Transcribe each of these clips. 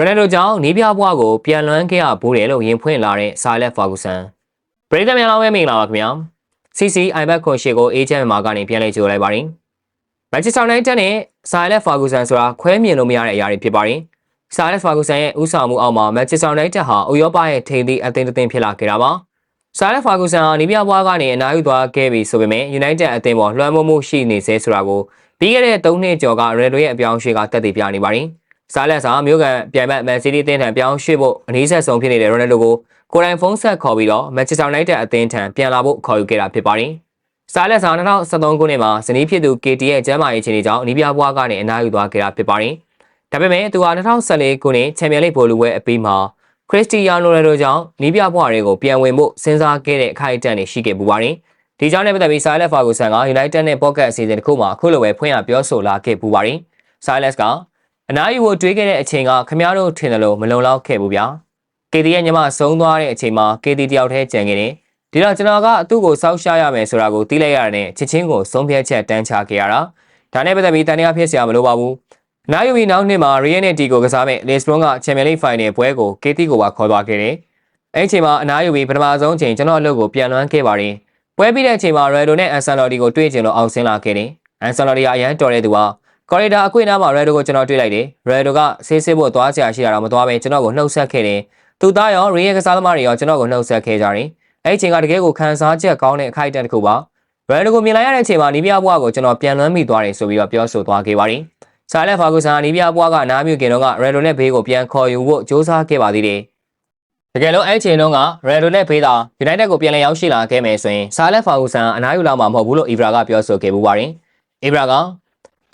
ရိုနယ်ဒိုကြောင့်နီးပြဘွားကိုပြန်လွှမ်းခဲ့ရဘူးတယ်လို့ရင်ဖွင့်လာတဲ့ဆာလက်ဖာဂူဆန်ပရိသတ်များအားပဲမင်္ဂလာပါခင်ဗျာ CC iBet ခွန်ရှေကို agent မှာကနေပြန်လဲကြိုလိုက်ပါရင်မန်ချက်စတာယူနိုက်တက်နဲ့ဆာလက်ဖာဂူဆန်ဆိုတာခွဲမြင်လို့မရတဲ့အရာတွေဖြစ်ပါရင်ဆာလက်ဖာဂူဆန်ရဲ့ဥဆောင်မှုအောက်မှာမန်ချက်စတာယူနိုက်တက်ဟာဥရောပရဲ့ထိပ်သီးအသင်းတစ်သင်းဖြစ်လာခဲ့တာပါဆာလက်ဖာဂူဆန်ဟာနီးပြဘွားကနေအနားယူသွားခဲ့ပြီဆိုပေမဲ့ United အသင်းပေါ်လွှမ်းမိုးမှုရှိနေစေဆိုတာကိုပြီးခဲ့တဲ့၃နှစ်ကျော်ကရယ်ဒိုရဲ့အပြောင်းအရွှေ့ကတက်တည်ပြနေပါရင် စားလက်စာမြို့ကန်ပြိုင်ဘက်မန်စီးတီးအသင်းထံပြောင်းရွှေ့ဖို့အနည်းဆက်ဆုံးဖြစ်နေတဲ့ရိုနယ်ဒိုကိုကိုယ်တိုင်ဖုန်းဆက်ခေါ်ပြီးတော့မန်ချက်စတာယူနိုက်တက်အသင်းထံပြန်လာဖို့ခေါ်ယူခဲ့တာဖြစ်ပါတယ်။စားလက်စာ2013ခုနှစ်မှာဇနီးဖြစ်သူ KT ရဲ့ကျမ်းမာရေးအခြေအနေကြောင့်နီးပြဘွားကနေအနားယူသွားခဲ့တာဖြစ်ပါတယ်။ဒါပေမဲ့သူဟာ2014ခုနှစ်ချန်ပီယံလိဂ်ဘောလုံးပွဲအပြီးမှာခရစ္စတီယာနိုရိုနယ်ဒိုကြောင့်နီးပြဘွားတွေကိုပြန်ဝင်ဖို့စဉ်းစားခဲ့တဲ့အခိုက်အတန့်တွေရှိခဲ့ပူပါတယ်။ဒီကြောင့်လည်းပတ်သက်ပြီးဆာလက်ဖာဂူဆန်က United နဲ့ Pocket အစီအစဉ်တစ်ခုမှာအခုလိုပဲဖွင့်ရပြောဆိုလာခဲ့ပူပါတယ်။ဆာလက်က အနားယူဖို့တွေးခဲ့တဲ့အချိန်ကခမရတို့ထင်တယ်လို့မလုံလောက်ခဲ့ဘူးဗျာ။ KD ရဲ့ညီမဆုံးသွားတဲ့အချိန်မှာ KD တယောက်တည်းကြံခဲ့တယ်။ဒီတော့ကျွန်တော်ကသူ့ကိုစောက်ရှာရမယ်ဆိုတာကိုသိလိုက်ရတဲ့နဲ့ချစ်ချင်းကိုဆုံးဖြတ်ချက်တန်းချခဲ့ရတာ။ဒါနဲ့ပတ်သက်ပြီးတန်တရားဖြစ်စရာမလိုပါဘူး။အနားယူပြီးနောက်နှစ်မှာ Real နဲ့ T ကိုကစားမဲ့ Lisbon က Champions League Final ပွဲကို KT ကိုပါခေါ်သွားခဲ့တယ်။အဲ့ဒီအချိန်မှာအနားယူပြီးပထမဆုံးချိန်ကျွန်တော်အလုပ်ကိုပြန်လွှမ်းခဲ့ပါတယ်။ပွဲပြီးတဲ့အချိန်မှာ Ronaldo နဲ့ Ancelotti ကိုတွေ့ကြလို့အောင်ဆင်းလာခဲ့တယ်။ Ancelotti ကအရန်တော်တဲ့သူက ကော်ရီဒါအခွင့်အနားမှာ Ronaldo ကိုကျွန်တော်တွေ့လိုက်တယ်။ Ronaldo ကဆေးဆေးဖို့သွားကြရှိတာတော့မသွားပဲကျွန်တော်ကိုနှုတ်ဆက်ခဲ့တယ်။သူသားရော Real ကစားသမားတွေရောကျွန်တော်ကိုနှုတ်ဆက်ခဲ့ကြတယ်။အဲ့ဒီအချိန်ကတကယ်ကိုခံစားချက်ကောင်းတဲ့အခိုက်အတန့်တစ်ခုပါ။ Ronaldo ကိုမြင်လိုက်ရတဲ့အချိန်မှာနီးပြဘွားကိုကျွန်တော်ပြန်လွှမ်းမိသွားတယ်ဆိုပြီးတော့ပြောဆိုသွားခဲ့ပါတယ်။ဆာလက်ဖာဂူဆန်နီးပြဘွားကနားမြူကင်တော့က Ronaldo နဲ့ဘေးကိုပြန်ခေါ်ယူဖို့စ조사ခဲ့ပါသေးတယ်။တကယ်လို့အဲ့ဒီအချိန်တုန်းက Ronaldo နဲ့ဘေးသာ United ကိုပြန်လည်ရောက်ရှိလာခဲ့မယ်ဆိုရင်ဆာလက်ဖာဂူဆန်အနားယူလာမှာမဟုတ်ဘူးလို့ Ibra ကပြောဆိုခဲ့ပူပါတယ်။ Ibra က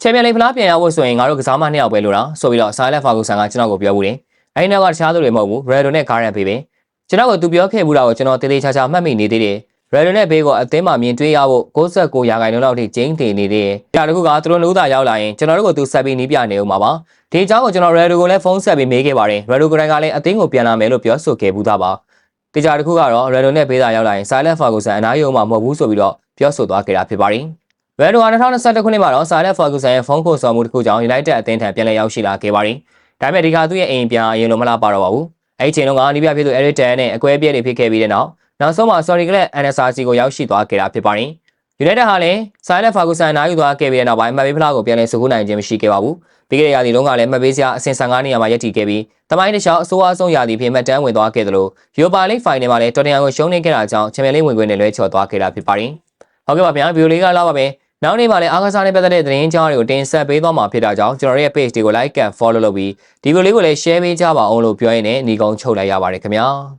ချန်ပီယံလိဖလားပြန်ရဖို့ဆိုရင်ငါတို့ကစားမနှစ်ယောက်ပဲလို့တော့ဆိုပြီးတော့ဆာလက်ဖာဂူဆန်ကကျွန်တော်ကိုပြောဘူးတယ်။အဲဒီနောက်ကတခြားသူတွေမဟုတ်ဘူး။ Ronaldo နဲ့ Gareth Bale ပဲ။ကျွန်တော်ကသူပြောခဲ့ဘူးတာကိုကျွန်တော်တေးသေးချာချာမှတ်မိနေသေးတယ်။ Ronaldo နဲ့ Bale ကိုအသင်းမှာမြင်တွေ့ရဖို့69ရာခိုင်နှုန်းလောက်ထိကျင်းတည်နေသေးတယ်။ဒါတခုကသူတို့လူသားရောက်လာရင်ကျွန်တော်တို့ကိုသူဆက်ပြီးနီးပြနေဦးမှာပါ။ဒီအကြောင်းကိုကျွန်တော် Ronaldo ကိုလည်းဖုန်းဆက်ပြီးမေးခဲ့ပါတယ်။ Ronaldo ကိုယ်တိုင်ကလည်းအသင်းကိုပြန်လာမယ်လို့ပြောဆိုခဲ့ဘူးသားပါ။တေချာတခုကတော့ Ronaldo နဲ့ Bale ရောက်လာရင် Silent Ferguson အနားယူမှာမဟုတ်ဘူးဆိုပြီးတော့ပြောဆိုသွားခဲ့တာဖြစ်ပါတယ်။ ရန်ဒိုဟာ2021ခုနှစ်မှာတော့ဆာလက်ဖာဂူဆန်ရဲ့ဖုန်းခေါ်ဆောင်မှုတစ်ခုကြောင့် United အသင်းထံပြန်လည်ရောက်ရှိလာခဲ့ပါတယ်။ဒါပေမဲ့ဒီခါသူ့ရဲ့အိမ်ပြန်အရင်လိုမလားပါတော့ပါဘူး။အဲဒီချိန်တုန်းကနီးပြဖြစ်သူ Eric Tan နဲ့အကွဲပြဲတွေဖြစ်ခဲ့ပြီးတဲ့နောက်နောက်ဆုံးမှာ Sorry Club NSRC ကိုရောက်ရှိသွားခဲ့တာဖြစ်ပါတယ်။ United ဟာလည်းဆာလက်ဖာဂူဆန်နားယူသွားခဲ့ပြီးတဲ့နောက်ပိုင်းမှတ်ပေးဖလားကိုပြန်လည်စုခုနိုင်ခြင်းမရှိခဲ့ပါဘူး။ပြီးခဲ့တဲ့ရာသီလုံးကလည်းမှတ်ပေးစရာအဆင့်15နေရာမှာရပ်တည်ခဲ့ပြီးတမိုင်းတစ်လျှောက်အဆိုးအဆုံးရာသီဖြစ်မှတ်တမ်းဝင်သွားခဲ့သလို Europa League Final မှာလည်းတော်တမ်ကိုရှုံးနေခဲ့တာကြောင့် Champions League ဝင်ခွင့်နဲ့လွဲချော်သွားခဲ့တာဖြစ်ပါတယ်။ဟုတ်ကဲ့ပါဗျာဗီဒီယိုလေးကလောက်ပါပဲ။ နောက်နေ့မှလည်းအားကစားနဲ့ပတ်သက်တဲ့သတင်းကြားတွေကိုတင်ဆက်ပေးသွားမှာဖြစ်တာကြောင့်ကျွန်တော်ရဲ့ page တွေကို like and follow လုပ်ပြီးဒီဗီဒီယိုလေးကိုလည်း share ပေးကြပါအောင်လို့ပြောရင်းနဲ့ညီကုန်းချုပ်လိုက်ရပါတယ်ခင်ဗျာ။